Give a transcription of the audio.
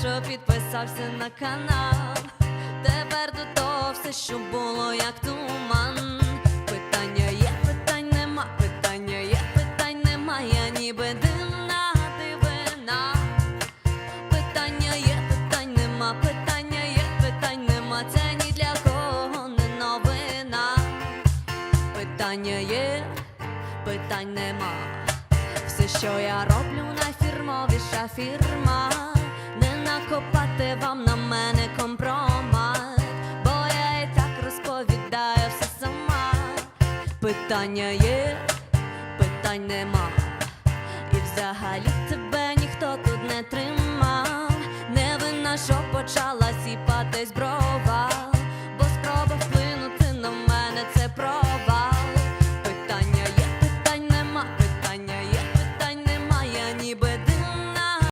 що підписався на канал. Тепер до того все, що було, як туман. Питання є, питань нема, питання є, питань нема, я ніби дивна дивина. Питання є, питань нема, питання є, питань нема, це ні для кого не новина. Питання є, питань нема. Все, що я роблю, найфірмовіша фірма на мене компромат, бо я і так розповідаю все сама. Питання є, питань нема, і взагалі тебе ніхто тут не тримав, не вина, що почалась і пара.